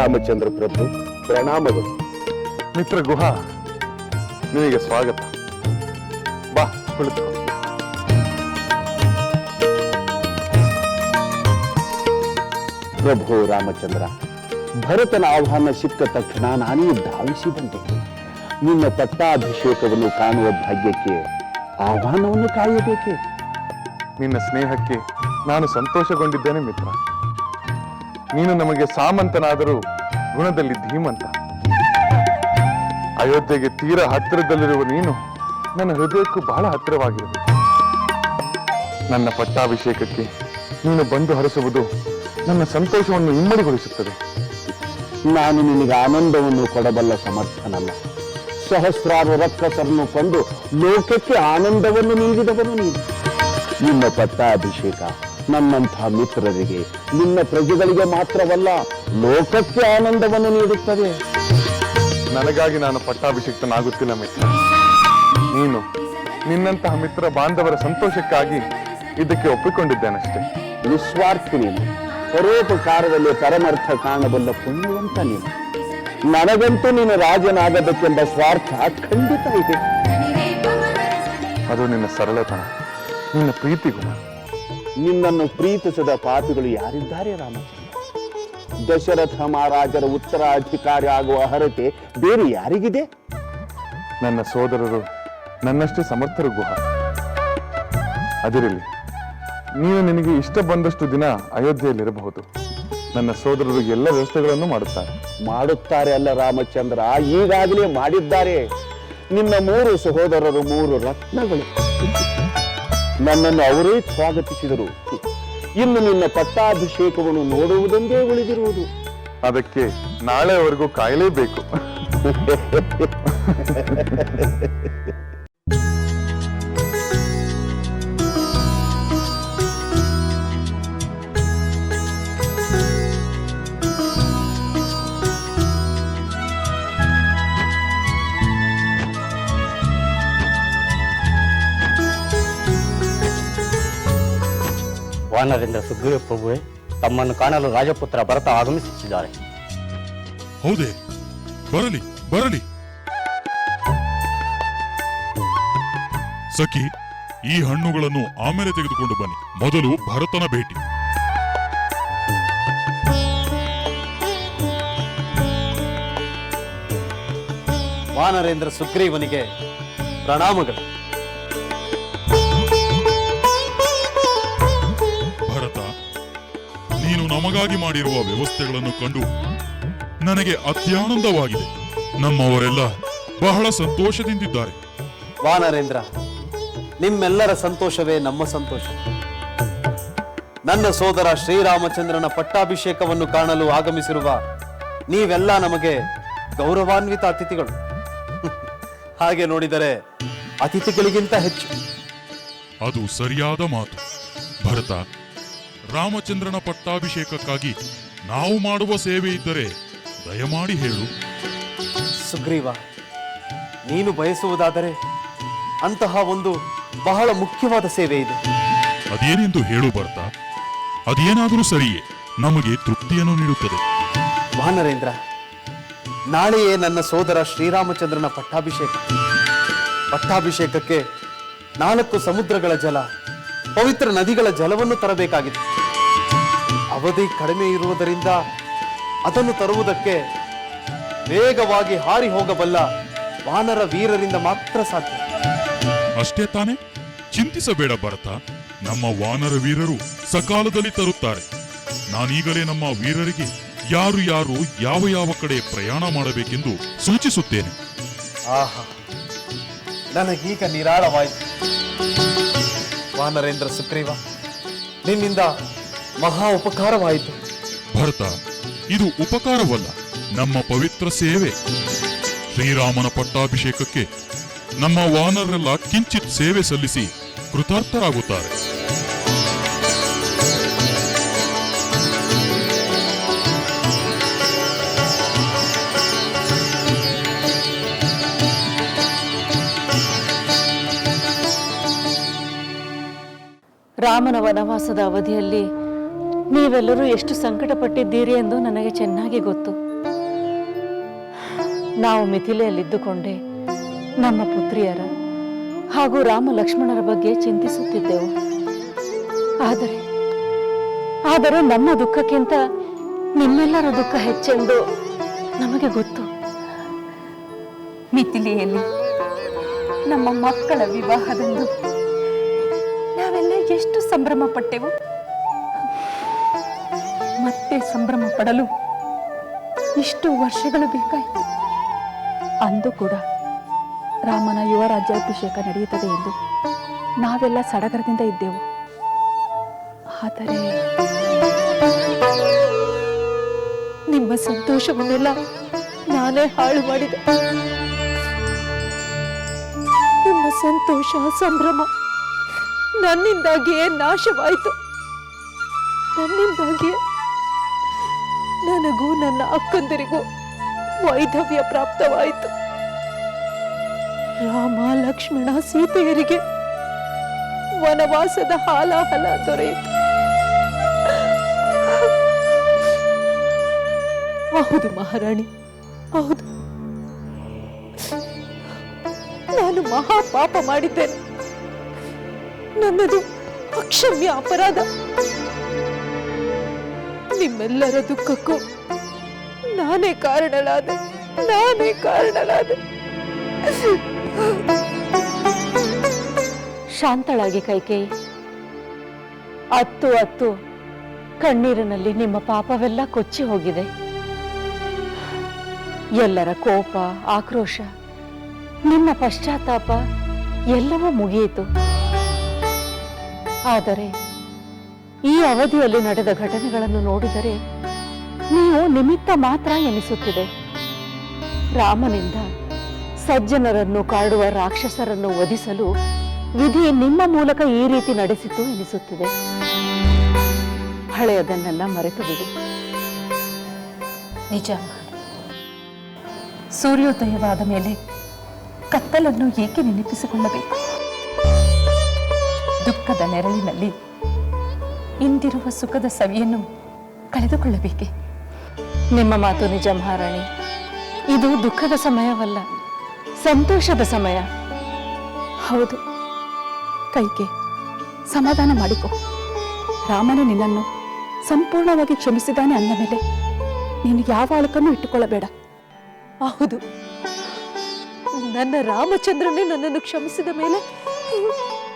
ರಾಮಚಂದ್ರ ಪ್ರಭು ಪ್ರಣಾಮಗಳು. ಮಿತ್ರ ಗುಹಾ ನಿಮಗೆ ಸ್ವಾಗತ. ಬಾ ಕುಳಿತು ಪ್ರಭು ರಾಮಚಂದ್ರ ಭರತನ ಆಹ್ವಾನ ಸಿಕ್ಕ ತಕ್ಷಣ ನಾನೇ ಧಾವಿಸಿ ಬಂದೆ. ನಿನ್ನ ಪಟ್ಟಾಭಿಷೇಕವನ್ನು ಕಾಣುವ ಭಾಗ್ಯಕ್ಕೆ ಆಹ್ವಾನವನ್ನು ಕಾಯಬೇಕೆ? ನಿನ್ನ ಸ್ನೇಹಕ್ಕೆ ನಾನು ಸಂತೋಷಗೊಂಡಿದ್ದೇನೆ ಮಿತ್ರ. ನೀನು ನಮಗೆ ಸಾಮಂತನಾದರೂ ಗುಣದಲ್ಲಿ ಧೀಮಂತ. ಅಯೋಧ್ಯೆಗೆ ತೀರ ಹತ್ತಿರದಲ್ಲಿರುವ ನೀನು ನನ್ನ ಹೃದಯಕ್ಕೂ ಬಹಳ ಹತ್ತಿರವಾಗಿರಬೇಕು ನನ್ನ ಪಟ್ಟಾಭಿಷೇಕಕ್ಕೆ ನೀನು ಬಂದು ಹರಿಸುವುದು ನನ್ನ ಸಂತೋಷವನ್ನು ಇಮ್ಮಡಿಗೊಳಿಸುತ್ತದೆ. ನಾನು ನಿನಗೆ ಆನಂದವನ್ನು ಕೊಡಬಲ್ಲ ಸಮರ್ಥನಲ್ಲ. ಸಹಸ್ರಾರು ರಕ್ತಸರನ್ನು ಕೊಂದು ಲೋಕಕ್ಕೆ ಆನಂದವನ್ನು ನೀಡಿದವನು ನೀನು. ನಿನ್ನ ಪಟ್ಟಾಭಿಷೇಕ ನನ್ನಂಥ ಮಿತ್ರರಿಗೆ ನಿನ್ನ ಪ್ರಜೆಗಳಿಗೆ ಮಾತ್ರವಲ್ಲ ಲೋಕಕ್ಕೆ ಆನಂದವನ್ನು ನೀಡುತ್ತದೆ. ನನಗಾಗಿ ನಾನು ಪಟ್ಟಾಭಿಷಿಕ್ತನಾಗುತ್ತಿಲ್ಲ ಮಿತ್ರ. ನೀನು ನಿನ್ನಂತಹ ಮಿತ್ರ ಬಾಂಧವರ ಸಂತೋಷಕ್ಕಾಗಿ ಇದಕ್ಕೆ ಒಪ್ಪಿಕೊಂಡಿದ್ದೇನಷ್ಟೇ. ನಿಸ್ವಾರ್ಥಿ ನೀನು ಪರೋಪಕಾರದಲ್ಲಿ ಪರಮರ್ಥ ಕಾಣಬಲ್ಲ ಪುಣ್ಯವಂತ ನೀನು. ನನಗಂತೂ ನೀನು ರಾಜನಾಗಬೇಕೆಂಬ ಸ್ವಾರ್ಥ ಖಂಡಿತ ಇದೆ. ಅದು ನಿನ್ನ ಸರಳತನ ನಿನ್ನ ಪ್ರೀತಿ ಗುಣ ನಿನ್ನನ್ನು ಪ್ರೀತಿಸದ ಪಾಪಿಗಳು ಯಾರಿದ್ದಾರೆ ರಾಮಚಂದ್ರ? ದಶರಥ ಮಹಾರಾಜರ ಉತ್ತರಾಧಿಕಾರಿ ಆಗುವ ಅರ್ಹತೆ ಬೇರೆ ಯಾರಿಗಿದೆ? ನನ್ನ ಸೋದರರು ನನ್ನಷ್ಟೇ ಸಮರ್ಥರು ಗುಹ. ಅದಿರಲಿ ನೀನು ನಿನಗೆ ಇಷ್ಟ ಬಂದಷ್ಟು ದಿನ ಅಯೋಧ್ಯೆಯಲ್ಲಿರಬಹುದು. ನನ್ನ ಸೋದರರು ಎಲ್ಲ ವ್ಯವಸ್ಥೆಗಳನ್ನು ಮಾಡುತ್ತಾರೆ. ಮಾಡುತ್ತಾರೆ ಅಲ್ಲ ರಾಮಚಂದ್ರ ಈಗಾಗಲೇ ಮಾಡಿದ್ದಾರೆ. ನಿನ್ನ ಮೂರು ಸಹೋದರರು ಮೂರು ರತ್ನಗಳು. ನನ್ನನ್ನು ಅವರೇ ಸ್ವಾಗತಿಸಿದರು. ಇನ್ನು ನಿನ್ನ ಪಟ್ಟಾಭಿಷೇಕವನ್ನು ನೋಡುವುದೊಂದೇ ಉಳಿದಿರುವುದು. ಅದಕ್ಕೆ ನಾಳೆವರೆಗೂ ಕಾಯಲೇಬೇಕು. ವಾನರೇಂದ್ರ ಸುಗ್ರೀವ ಪ್ರಭುವೆ ತಮ್ಮನ್ನು ಕಾಣಲು ರಾಜಪುತ್ರ ಭರತ ಆಗಮಿಸುತ್ತಿದ್ದಾರೆ. ಹೌದೇ? ಬರಲಿ ಬರಲಿ. ಸಖಿ ಈ ಹಣ್ಣುಗಳನ್ನು ಆಮೇಲೆ ತೆಗೆದುಕೊಂಡು ಬನ್ನಿ. ಮೊದಲು ಭರತನ ಭೇಟಿ. ವಾನರೇಂದ್ರ ಸುಗ್ರೀವನಿಗೆ ಪ್ರಣಾಮಗಳು. ನಮಗಾಗಿ ಮಾಡಿರುವ ವ್ಯವಸ್ಥೆಗಳನ್ನು ಕಂಡು ನನಗೆ ಅತ್ಯಾನಂದವಾಗಿದೆ ನಮ್ಮವರೆಲ್ಲ ಬಹಳ ಸಂತೋಷದಿಂದಿದ್ದಾರೆ. ವಾನರೇಂದ್ರ ನಿಮ್ಮೆಲ್ಲರ ಸಂತೋಷವೇ ನಮ್ಮ ಸಂತೋಷ. ನನ್ನ ಸೋದರ ಶ್ರೀರಾಮಚಂದ್ರನ ಪಟ್ಟಾಭಿಷೇಕವನ್ನು ಕಾಣಲು ಆಗಮಿಸಿರುವ ನೀವೆಲ್ಲ ನಮಗೆ ಗೌರವಾನ್ವಿತ ಅತಿಥಿಗಳು. ಹಾಗೆ ನೋಡಿದರೆ ಅತಿಥಿಗಳಿಗಿಂತ ಹೆಚ್ಚು. ಅದು ಸರಿಯಾದ ಮಾತು. ಭರತ ರಾಮಚಂದ್ರನ ಪಟ್ಟಾಭಿಷೇಕಕ್ಕಾಗಿ ನಾವು ಮಾಡುವ ಸೇವೆ ಇದ್ದರೆ ದಯಮಾಡಿ ಹೇಳು. ಸುಗ್ರೀವ ನೀನು ಬಯಸುವುದಾದರೆ ಅಂತಹ ಒಂದು ಬಹಳ ಮುಖ್ಯವಾದ ಸೇವೆ ಇದೆ. ಅದೇನೆಂದು ಹೇಳು ಬರ್ತ ಅದೇನಾದರೂ ಸರಿಯೇ ನಮಗೆ ತೃಪ್ತಿಯನ್ನು ನೀಡುತ್ತದೆ. ವಾನರೇಂದ್ರ ನಾಳೆಯೇ ನನ್ನ ಸೋದರ ಶ್ರೀರಾಮಚಂದ್ರನ ಪಟ್ಟಾಭಿಷೇಕ. ಪಟ್ಟಾಭಿಷೇಕಕ್ಕೆ ನಾಲ್ಕು ಸಮುದ್ರಗಳ ಜಲ ಪವಿತ್ರ ನದಿಗಳ ಜಲವನ್ನು ತರಬೇಕಾಗಿತ್ತು. ಅವಧಿ ಕಡಿಮೆ ಇರುವುದರಿಂದ ಅದನ್ನು ತರುವುದಕ್ಕೆ ವೇಗವಾಗಿ ಹಾರಿ ಹೋಗಬಲ್ಲ ವಾನರ ವೀರರಿಂದ ಮಾತ್ರ ಸಾಧ್ಯ. ಅಷ್ಟೇ ತಾನೆ? ಚಿಂತಿಸಬೇಡ ಭರತ. ನಮ್ಮ ವಾನರ ವೀರರು ಸಕಾಲದಲ್ಲಿ ತರುತ್ತಾರೆ. ನಾನೀಗಲೇ ನಮ್ಮ ವೀರರಿಗೆ ಯಾರು ಯಾರು ಯಾವ ಯಾವ ಕಡೆ ಪ್ರಯಾಣ ಮಾಡಬೇಕೆಂದು ಸೂಚಿಸುತ್ತೇನೆ. ಆಹಾ ನನಗೀಗ ನಿರಾಳವಾಯಿತು. ವಾನರೇಂದ್ರ ಸುಗ್ರೀವ, ನಿನ್ನಿಂದ ಮಹಾ ಉಪಕಾರವಾಯಿತು. ಭರತ, ಇದು ಉಪಕಾರವಲ್ಲ, ನಮ್ಮ ಪವಿತ್ರ ಸೇವೆ. ಶ್ರೀರಾಮನ ಪಟ್ಟಾಭಿಷೇಕಕ್ಕೆ ನಮ್ಮ ವಾನರೆಲ್ಲ ಕಿಂಚಿತ್ ಸೇವೆ ಸಲ್ಲಿಸಿ ಕೃತಾರ್ಥರಾಗುತ್ತಾರೆ. ರಾಮನ ವನವಾಸದ ಅವಧಿಯಲ್ಲಿ ನೀವೆಲ್ಲರೂ ಎಷ್ಟು ಸಂಕಟಪಟ್ಟಿದ್ದೀರಿ ಎಂದು ನನಗೆ ಚೆನ್ನಾಗಿ ಗೊತ್ತು. ನಾವು ಮಿಥಿಲೆಯಲ್ಲಿದ್ದುಕೊಂಡೇ ನಮ್ಮ ಪುತ್ರಿಯರ ಹಾಗೂ ರಾಮ ಲಕ್ಷ್ಮಣರ ಬಗ್ಗೆ ಚಿಂತಿಸುತ್ತಿದ್ದೆವು. ಆದರೆ ಆದರೆ ನಮ್ಮ ದುಃಖಕ್ಕಿಂತ ನಿಮ್ಮೆಲ್ಲರ ದುಃಖ ಹೆಚ್ಚೆಂದು ನಮಗೆ ಗೊತ್ತು. ಮಿಥಿಲೆಯಲ್ಲಿ ನಮ್ಮ ಮಕ್ಕಳ ವಿವಾಹದಂದು ನಾವೆಲ್ಲ ಎಷ್ಟು ಸಂಭ್ರಮ ಪಟ್ಟೆವು, ಮತ್ತೆ ಸಂಭ್ರಮ ಪಡಲು ಇಷ್ಟು ವರ್ಷಗಳು ಬೇಕಾಯಿತು. ಅಂದು ಕೂಡ ರಾಮನ ಯುವ ರಾಜ್ಯಾಭಿಷೇಕ ನಡೆಯುತ್ತದೆ ಎಂದು ನಾವೆಲ್ಲ ಸಡಗರದಿಂದ ಇದ್ದೆವು. ಆದರೆ ನಿಮ್ಮ ಸಂತೋಷವನ್ನೆಲ್ಲ ನಾನೇ ಹಾಳು ಮಾಡಿದೆ. ನಿಮ್ಮ ಸಂತೋಷ, ಸಂಭ್ರಮ. ನನ್ನಿಂದಾಗಿಯೇ ನಾಶವಾಯಿತು. ನನ್ನಿಂದಾಗಿಯೇ ನನಗೂ ನನ್ನ ಅಕ್ಕಂದರಿಗೂ ವೈಧವ್ಯ ಪ್ರಾಪ್ತವಾಯಿತು. ರಾಮ ಲಕ್ಷ್ಮಣ ಸೀತೆಯರಿಗೆ ವನವಾಸದ ಹಾಲಾಹಲ ದೊರೆಯಿತು. ಹೌದು ಮಹಾರಾಣಿ, ಹೌದು. ನಾನು ಮಹಾ ಪಾಪ ಮಾಡಿದ್ದೇನೆ. ನನ್ನದು ಅಕ್ಷಮ್ಯ ಅಪರಾಧ. ನಿಮ್ಮೆಲ್ಲರ ದುಃಖಕ್ಕೂ ನಾನೇ ಕಾರಣಳಾದೆ ನಾನೇ ಕಾರಣಳಾದೆ. ಶಾಂತಳಾಗಿ ಕೈಕೇಯಿ ಅತ್ತು ಅತ್ತು ಕಣ್ಣೀರಿನಲ್ಲಿ ನಿಮ್ಮ ಪಾಪವೆಲ್ಲ ಕೊಚ್ಚಿ ಹೋಗಿದೆ. ಎಲ್ಲರ ಕೋಪ, ಆಕ್ರೋಶ, ನಿಮ್ಮ ಪಶ್ಚಾತ್ತಾಪ ಎಲ್ಲವೂ ಮುಗಿಯಿತು. ಆದರೆ ಈ ಅವಧಿಯಲ್ಲಿ ನಡೆದ ಘಟನೆಗಳನ್ನು ನೋಡಿದರೆ ನೀವು ನಿಮಿತ್ತ ಮಾತ್ರ ಎನಿಸುತ್ತಿದೆ. ರಾಮನಿಂದ ಸಜ್ಜನರನ್ನು ಕಾಡುವ ರಾಕ್ಷಸರನ್ನು ವಧಿಸಲು ವಿಧಿ ನಿಮ್ಮ ಮೂಲಕ ಈ ರೀತಿ ನಡೆಸಿತು ಎನಿಸುತ್ತಿದೆ. ಹಳೆಯದನ್ನೆಲ್ಲ ಮರೆತು ಬಿಡಿ ನಿಜ. ಸೂರ್ಯೋದಯವಾದ ಮೇಲೆ ಕತ್ತಲನ್ನು ಏಕೆ ನೆನಪಿಸಿಕೊಳ್ಳಬೇಕು? ದುಃಖದ ನೆರಳಿನಲ್ಲಿ ಇಂದಿರುವ ಸುಖದ ಸವಿಯನ್ನು ಕಳೆದುಕೊಳ್ಳಬೇಕೆ? ನಿಮ್ಮ ಮಾತು ನಿಜ ಮಹಾರಾಣಿ. ಇದು ದುಃಖದ ಸಮಯವಲ್ಲ, ಸಂತೋಷದ ಸಮಯ. ಹೌದು. ಕೈಗೆ ಸಮಾಧಾನ ಮಾಡಿಕೊ. ರಾಮನು ನಿನ್ನನ್ನು ಸಂಪೂರ್ಣವಾಗಿ ಕ್ಷಮಿಸಿದ್ದಾನೆ ಅಂದ ಮೇಲೆ ನೀನು ಯಾವ ಅಳಕನ್ನು ಇಟ್ಟುಕೊಳ್ಳಬೇಡ. ಹೌದು. ನನ್ನ ರಾಮಚಂದ್ರನೇ ನನ್ನನ್ನು ಕ್ಷಮಿಸಿದ ಮೇಲೆ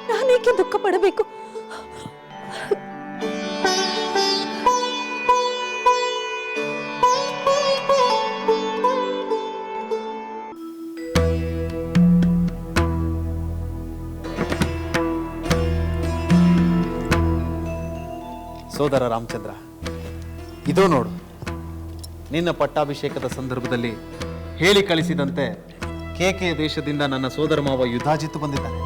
ನಾನೇಕೆ ದುಃಖ ಪಡಬೇಕು ಸೋದರ ರಾಮಚಂದ್ರ, ಇದೋ ನೋಡು. ನಿನ್ನ ಪಟ್ಟಾಭಿಷೇಕದ ಸಂದರ್ಭದಲ್ಲಿ ಹೇಳಿ ಕಳಿಸಿದಂತೆ ಕೇಕೆಯ ದೇಶದಿಂದ ನನ್ನ ಸೋದರ ಮಾವ ಯುದ್ಧಾಜಿತ್ತು ಬಂದಿದ್ದಾನೆ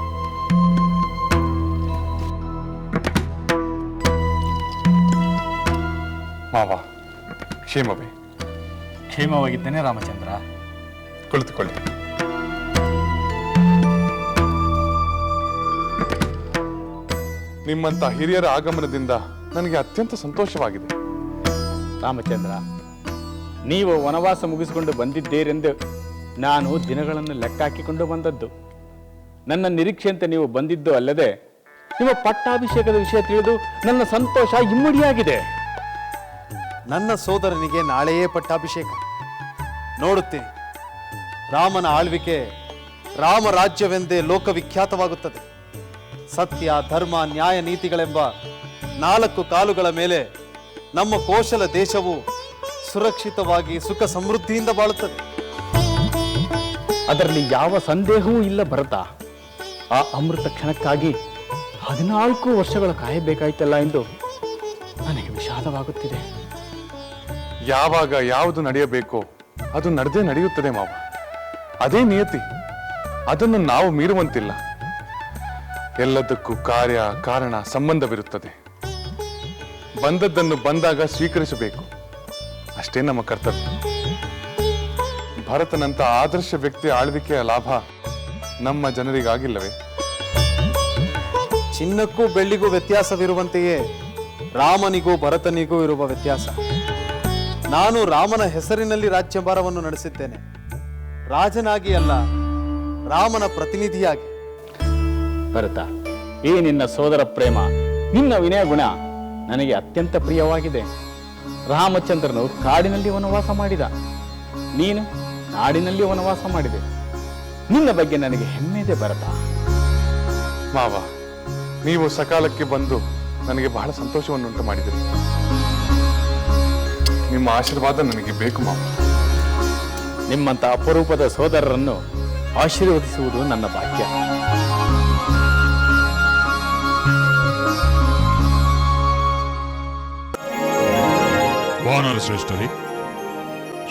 ಮಾವ ಕ್ಷೇಮವೇ? ಕ್ಷೇಮವಾಗಿದ್ದೇನೆ ರಾಮಚಂದ್ರ. ಕುಳಿತುಕೊಳ್ಳಿ. ನಿಮ್ಮಂತ ಹಿರಿಯರ ಆಗಮನದಿಂದ ನನಗೆ ಅತ್ಯಂತ ಸಂತೋಷವಾಗಿದೆ. ರಾಮಚಂದ್ರ ನೀವು ವನವಾಸ ಮುಗಿಸಿಕೊಂಡು ಬಂದಿದ್ದೀರೆಂದು ನಾನು ದಿನಗಳನ್ನು ಲೆಕ್ಕ ಹಾಕಿಕೊಂಡು ಬಂದದ್ದು. ನನ್ನ ನಿರೀಕ್ಷೆಯಂತೆ ನೀವು ಬಂದಿದ್ದು ಅಲ್ಲದೆ ನಿಮ್ಮ ಪಟ್ಟಾಭಿಷೇಕದ ವಿಷಯ ತಿಳಿದು ನನ್ನ ಸಂತೋಷ ಇಮ್ಮಡಿಯಾಗಿದೆ. ನನ್ನ ಸೋದರನಿಗೆ ನಾಳೆಯೇ ಪಟ್ಟಾಭಿಷೇಕ. ನೋಡುತ್ತೇನೆ. ರಾಮನ ಆಳ್ವಿಕೆ ರಾಮರಾಜ್ಯವೆಂದೇ ಲೋಕವಿಖ್ಯಾತವಾಗುತ್ತದೆ. ಸತ್ಯ, ಧರ್ಮ, ನ್ಯಾಯ ನೀತಿಗಳೆಂಬ ನಾಲ್ಕು ಕಾಲುಗಳ ಮೇಲೆ ನಮ್ಮ ಕೋಶಲ ದೇಶವು ಸುರಕ್ಷಿತವಾಗಿ ಸುಖ ಸಮೃದ್ಧಿಯಿಂದ ಬಾಳುತ್ತದೆ. ಅದರಲ್ಲಿ ಯಾವ ಸಂದೇಹವೂ ಇಲ್ಲ ಭರತ. ಆ ಅಮೃತ ಕ್ಷಣಕ್ಕಾಗಿ ಹದಿನಾಲ್ಕು ವರ್ಷಗಳ ಕಾಯಬೇಕಾಯ್ತಲ್ಲ ಎಂದು ನನಗೆ ವಿಷಾದವಾಗುತ್ತಿದೆ. ಯಾವಾಗ ಯಾವುದು ನಡೆಯಬೇಕೋ ಅದು ನಡೆದೇ ನಡೆಯುತ್ತದೆ ಮಾವ. ಅದೇ ನಿಯತಿ. ಅದನ್ನು ನಾವು ಮೀರುವಂತಿಲ್ಲ. ಎಲ್ಲದಕ್ಕೂ ಕಾರ್ಯ, ಕಾರಣ, ಸಂಬಂಧವಿರುತ್ತದೆ. ಬಂದದ್ದನ್ನು ಬಂದಾಗ ಸ್ವೀಕರಿಸಬೇಕು. ಅಷ್ಟೇ ನಮ್ಮ ಕರ್ತವ್ಯ. ಭರತನಂತ ಆದರ್ಶ ವ್ಯಕ್ತಿ ಆಳ್ವಿಕೆಯ ಲಾಭ ನಮ್ಮ ಜನರಿಗಾಗಿಲ್ಲವೇ? ಚಿನ್ನಕ್ಕೂ ಬೆಳ್ಳಿಗೂ ವ್ಯತ್ಯಾಸವಿರುವಂತೆಯೇ ರಾಮನಿಗೂ ಭರತನಿಗೂ ಇರುವ ವ್ಯತ್ಯಾಸ. ನಾನು ರಾಮನ ಹೆಸರಿನಲ್ಲಿ ರಾಜ್ಯಭಾರವನ್ನು ನಡೆಸಿದ್ದೇನೆ. ರಾಜನಾಗಿ ಅಲ್ಲ ರಾಮನ ಪ್ರತಿನಿಧಿಯಾಗಿ. ಭರತ ಈ ನಿನ್ನ ಸೋದರ ಪ್ರೇಮ ನಿನ್ನ ವಿನಯ ಗುಣ ನನಗೆ ಅತ್ಯಂತ ಪ್ರಿಯವಾಗಿದೆ. ರಾಮಚಂದ್ರನು ಕಾಡಿನಲ್ಲಿ ವನವಾಸ ಮಾಡಿದ. ನೀನು ನಾಡಿನಲ್ಲಿ ವನವಾಸ ಮಾಡಿದೆ. ನಿನ್ನ ಬಗ್ಗೆ ನನಗೆ ಹೆಮ್ಮೆ ಇದೆ ಭರತ. ಮಾವ ನೀವು ಸಕಾಲಕ್ಕೆ ಬಂದು ನನಗೆ ಬಹಳ ಸಂತೋಷವನ್ನುಂಟು ಮಾಡಿದಿರಿ ನಿಮ್ಮ ಆಶೀರ್ವಾದ ನನಗೆ ಬೇಕು ಮಾವ. ನಿಮ್ಮಂತ ಅಪರೂಪದ ಸೋದರರನ್ನು ಆಶೀರ್ವದಿಸುವುದು ನನ್ನ ಭಾಗ್ಯ. ವಾನರ ಶ್ರೇಷ್ಠರೇ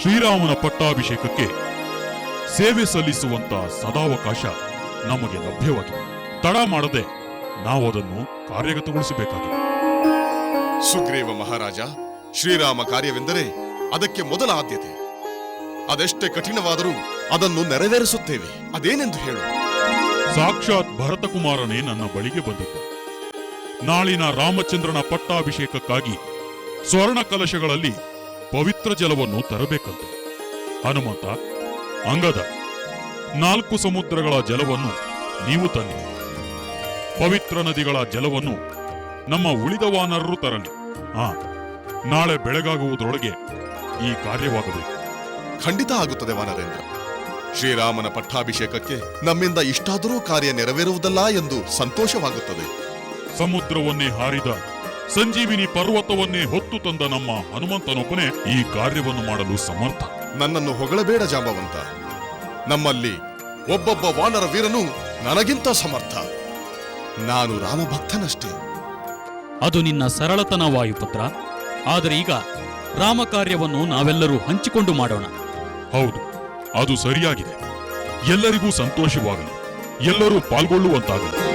ಶ್ರೀರಾಮನ ಪಟ್ಟಾಭಿಷೇಕಕ್ಕೆ ಸೇವೆ ಸಲ್ಲಿಸುವಂತ ಸದಾವಕಾಶ ನಮಗೆ ಲಭ್ಯವಾಗಿದೆ. ತಡ ಮಾಡದೆ ನಾವು ಅದನ್ನು ಕಾರ್ಯಗತಗೊಳಿಸಬೇಕಾಗಿದೆ. ಸುಗ್ರೀವ ಮಹಾರಾಜ ಶ್ರೀರಾಮ ಕಾರ್ಯವೆಂದರೆ ಅದಕ್ಕೆ ಮೊದಲ ಆದ್ಯತೆ. ಅದೆಷ್ಟೇ ಕಠಿಣವಾದರೂ ಅದನ್ನು ನೆರವೇರಿಸುತ್ತೇವೆ. ಅದೇನೆಂದು ಹೇಳು. ಸಾಕ್ಷಾತ್ ಭರತಕುಮಾರನೇ ನನ್ನ ಬಳಿಗೆ ಬಂದಿದ್ದ. ನಾಳಿನ ರಾಮಚಂದ್ರನ ಪಟ್ಟಾಭಿಷೇಕಕ್ಕಾಗಿ ಸ್ವರ್ಣ ಕಲಶಗಳಲ್ಲಿ ಪವಿತ್ರ ಜಲವನ್ನು ತರಬೇಕಂತ. ಹನುಮಂತ, ಅಂಗದ ನಾಲ್ಕು ಸಮುದ್ರಗಳ ಜಲವನ್ನು ನೀವು ತನ್ನಿ. ಪವಿತ್ರ ನದಿಗಳ ಜಲವನ್ನು ನಮ್ಮ ಉಳಿದ ವಾನರರು ತರಲಿ. ಹಾ ನಾಳೆ ಬೆಳಗಾಗುವುದರೊಳಗೆ ಈ ಕಾರ್ಯವಾಗಬೇಕು. ಖಂಡಿತ ಆಗುತ್ತದೆ ವಾನರೇಂದ್ರ. ಶ್ರೀರಾಮನ ಪಟ್ಟಾಭಿಷೇಕಕ್ಕೆ ನಮ್ಮಿಂದ ಇಷ್ಟಾದರೂ ಕಾರ್ಯ ನೆರವೇರುವುದಲ್ಲ ಎಂದು ಸಂತೋಷವಾಗುತ್ತದೆ. ಸಮುದ್ರವನ್ನೇ ಹಾರಿದ ಸಂಜೀವಿನಿ ಪರ್ವತವನ್ನೇ ಹೊತ್ತು ತಂದ ನಮ್ಮ ಹನುಮಂತನೊಬ್ಬನೇ ಈ ಕಾರ್ಯವನ್ನು ಮಾಡಲು ಸಮರ್ಥ. ನನ್ನನ್ನು ಹೊಗಳಬೇಡ ಜಾಂಬವಂತ. ನಮ್ಮಲ್ಲಿ ಒಬ್ಬೊಬ್ಬ ವಾನರ ವೀರನು ನನಗಿಂತ ಸಮರ್ಥ. ನಾನು ರಾಮಭಕ್ತನಷ್ಟೇ. ಅದು ನಿನ್ನ ಸರಳತನ ವಾಯುಪುತ್ರ ಆದರೆ ಈಗ ರಾಮ ಕಾರ್ಯವನ್ನು ನಾವೆಲ್ಲರೂ ಹಂಚಿಕೊಂಡು ಮಾಡೋಣ. ಹೌದು ಅದು ಸರಿಯಾಗಿದೆ. ಎಲ್ಲರಿಗೂ ಸಂತೋಷವಾಗಲಿ. ಎಲ್ಲರೂ ಪಾಲ್ಗೊಳ್ಳುವಂತಾಗಲಿ.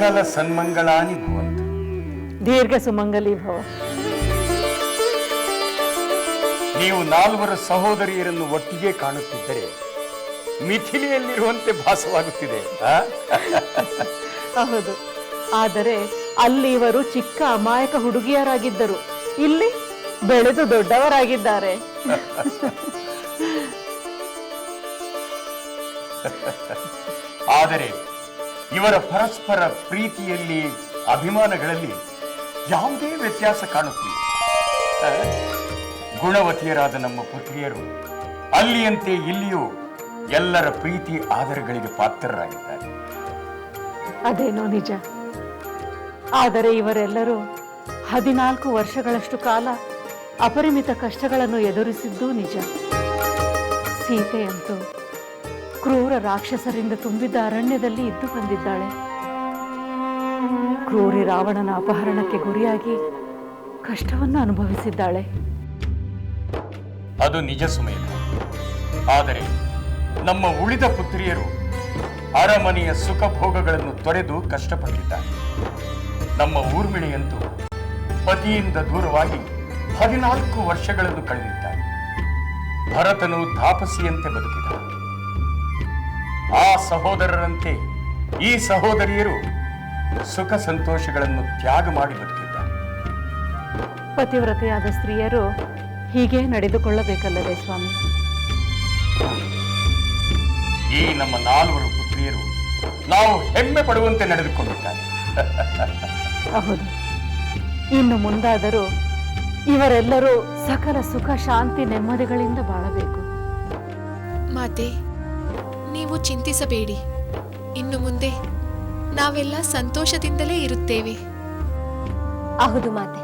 ಸಕಲ ಸನ್ಮಂಗಳಾನಿ ಭವಂತು. ದೀರ್ಘ ಸುಮಂಗಲಿ ಭವ. ನೀವು ನಾಲ್ವರು ಸಹೋದರಿಯರನ್ನು ಒಟ್ಟಿಗೆ ಕಾಣುತ್ತಿದ್ದರೆ ಮಿಥಿಲಿಯಲ್ಲಿರುವಂತೆ ಭಾಸವಾಗುತ್ತಿದೆ. ಹೌದು. ಆದರೆ ಅಲ್ಲಿ ಇವರು ಚಿಕ್ಕ ಅಮಾಯಕ ಹುಡುಗಿಯರಾಗಿದ್ದರು. ಇಲ್ಲಿ ಬೆಳೆದು ದೊಡ್ಡವರಾಗಿದ್ದಾರೆ. ಆದರೆ ಇವರ ಪರಸ್ಪರ ಪ್ರೀತಿಯಲ್ಲಿ, ಅಭಿಮಾನಗಳಲ್ಲಿ ಯಾವುದೇ ವ್ಯತ್ಯಾಸ ಕಾಣುತ್ತಿಲ್ಲ. ಗುಣವತಿಯರಾದ ನಮ್ಮ ಪುತ್ರಿಯರು ಅಲ್ಲಿಯಂತೆ ಇಲ್ಲಿಯೂ ಎಲ್ಲರ ಪ್ರೀತಿ ಆದರಗಳಿಗೆ ಪಾತ್ರರಾಗಿದ್ದಾರೆ. ಅದೇನೋ ನಿಜ. ಆದರೆ ಇವರೆಲ್ಲರೂ ಹದಿನಾಲ್ಕು ವರ್ಷಗಳಷ್ಟು ಕಾಲ ಅಪರಿಮಿತ ಕಷ್ಟಗಳನ್ನು ಎದುರಿಸಿದ್ದು ನಿಜ. ಸೀತೆಯಂತೂ ಕ್ರೂರ ರಾಕ್ಷಸರಿಂದ ತುಂಬಿದ್ದ ಅರಣ್ಯದಲ್ಲಿ ಇದ್ದು ಬಂದಿದ್ದಾಳೆ. ಕ್ರೂರಿ ರಾವಣನ ಅಪಹರಣಕ್ಕೆ ಗುರಿಯಾಗಿ ಕಷ್ಟವನ್ನು ಅನುಭವಿಸಿದ್ದಾಳೆ. ಅದು ನಿಜ ಸುಮೇಧ. ಆದರೆ ನಮ್ಮ ಉಳಿದ ಪುತ್ರಿಯರು ಅರಮನೆಯ ಸುಖ ಭೋಗಗಳನ್ನು ತೊರೆದು ಕಷ್ಟಪಟ್ಟಿದ್ದಾರೆ. ನಮ್ಮ ಊರ್ಮಿಳೆಯಂತೂ ಪತಿಯಿಂದ ದೂರವಾಗಿ ಹದಿನಾಲ್ಕು ವರ್ಷಗಳನ್ನು ಕಳೆದಿದ್ದಾರೆ. ಭರತನು ತಾಪಸಿಯಂತೆ ಬದುಕಿದ ಆ ಸಹೋದರರಂತೆ ಈ ಸಹೋದರಿಯರು ಸುಖ ಸಂತೋಷಗಳನ್ನು ತ್ಯಾಗ ಮಾಡಿ ಬದುಕಿದ್ದಾರೆ. ಪತಿವ್ರತೆಯಾದ ಸ್ತ್ರೀಯರು ಹೀಗೆ ನಡೆದುಕೊಳ್ಳಬೇಕಲ್ಲವೇ ಸ್ವಾಮಿ? ಈ ನಮ್ಮ ನಾಲ್ವರು ಪುತ್ರಿಯರು ನಾವು ಹೆಮ್ಮೆ ಪಡುವಂತೆ ನಡೆದುಕೊಂಡಿದ್ದಾರೆ. ಹೌದು. ಇನ್ನು ಮುಂದಾದರೂ ಇವರೆಲ್ಲರೂ ಸಕಲ ಸುಖ ಶಾಂತಿ ನೆಮ್ಮದಿಗಳಿಂದ ಬಾಳಬೇಕು. ಮಾತೆ ನೀವು ಚಿಂತಿಸಬೇಡಿ. ಇನ್ನು ಮುಂದೆ ನಾವೆಲ್ಲ ಸಂತೋಷದಿಂದಲೇ ಇರುತ್ತೇವೆ. ಹೌದು ಮಾತೆ.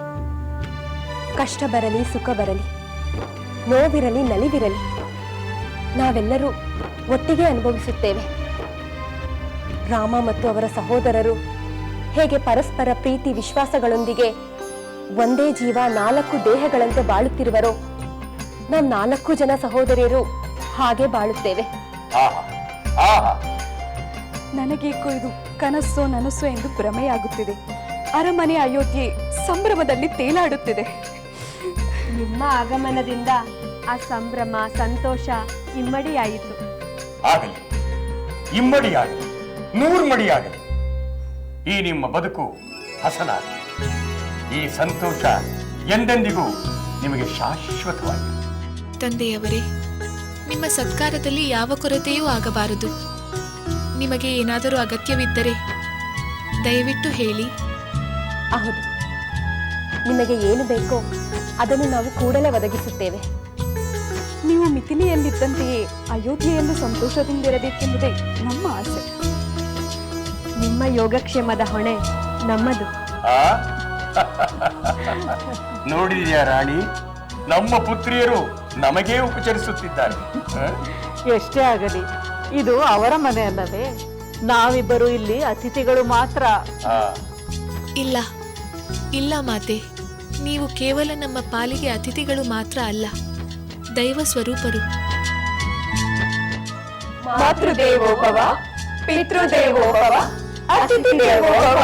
ಕಷ್ಟ ಬರಲಿ ಸುಖ ಬರಲಿ ನೋವಿರಲಿ ನಲಿವಿರಲಿ ನಾವೆಲ್ಲರೂ ಒಟ್ಟಿಗೆ ಅನುಭವಿಸುತ್ತೇವೆ. ರಾಮ ಮತ್ತು ಅವರ ಸಹೋದರರು ಹೇಗೆ ಪರಸ್ಪರ ಪ್ರೀತಿ ವಿಶ್ವಾಸಗಳೊಂದಿಗೆ ಒಂದೇ ಜೀವ ನಾಲ್ಕು ದೇಹಗಳಂತೆ ಬಾಳುತ್ತಿರುವರೋ ನಾವು ನಾಲ್ಕು ಜನ ಸಹೋದರಿಯರು ಹಾಗೆ ಬಾಳುತ್ತೇವೆ. ಆಹಾ ನನಗೇಕೋ ಇದು ಕನಸೋ ನನಸೋ ಎಂದು ಭ್ರಮೆಯಾಗುತ್ತಿದೆ. ಅರಮನೆ ಅಯೋಧ್ಯೆ ಸಂಭ್ರಮದಲ್ಲಿ ತೇಲಾಡುತ್ತಿದೆ. ನಿಮ್ಮ ಆಗಮನದಿಂದ ಆ ಸಂಭ್ರಮ ಸಂತೋಷ ಇಮ್ಮಡಿಯಾಯಿತು. ಆಗಲಿ. ಇಮ್ಮಡಿಯಾಗಲಿ. ನೂರು ಮಡಿಯಾಗಲಿ. ಈ ನಿಮ್ಮ ಬದುಕು ಹಸನಾಗಲಿ ಈ ಸಂತೋಷ ಎಂದೆಂದಿಗೂ ನಿಮಗೆ ಶಾಶ್ವತವಾಗಿದೆ. ತಂದೆಯವರೇ ನಿಮ್ಮ ಸತ್ಕಾರದಲ್ಲಿ ಯಾವ ಕೊರತೆಯೂ ಆಗಬಾರದು. ನಿಮಗೆ ಏನಾದರೂ ಅಗತ್ಯವಿದ್ದರೆ ದಯವಿಟ್ಟು ಹೇಳಿ. ಹೌದು. ನಿಮಗೆ ಏನು ಬೇಕೋ ಅದನ್ನು ನಾವು ಕೂಡಲೇ ಒದಗಿಸುತ್ತೇವೆ. ನೀವು ಮಿಥಿಲೆಯಲ್ಲಿದ್ದಂತೆಯೇ ಅಯೋಧ್ಯೆಯಲ್ಲೂ ಸಂತೋಷದಿಂದಿರಬೇಕೆಂಬುದೇ ನಮ್ಮ ಆಸೆ. ನಿಮ್ಮ ಯೋಗಕ್ಷೇಮದ ಹೊಣೆ ನಮ್ಮದು. ಆ? ನೋಡಿದೆಯಾ ರಾಣಿ? ನಮ್ಮ ಪುತ್ರಿಯರು ನಮಗೇ ಉಪಚರಿಸುತ್ತಿದ್ದಾರೆ? ಎಷ್ಟೇ ಆಗಲಿ ಇದು ಅವರ ಮನೆ ಅಲ್ಲವೇ? ನಾವಿಬ್ಬರು ಇಲ್ಲಿ ಅತಿಥಿಗಳು ಮಾತ್ರ. ಇಲ್ಲ ಇಲ್ಲ ಮಾತೆ. ನೀವು ಕೇವಲ ನಮ್ಮ ಪಾಲಿಗೆ ಅತಿಥಿಗಳು ಮಾತ್ರ ಅಲ್ಲ ದೈವ ಸ್ವರೂಪರು. ಮಾತೃದೇವೋಭವ ಪಿತೃದೇವೋಭವ ಅತಿಥಿ ದೇವೋಭವ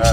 ಆ,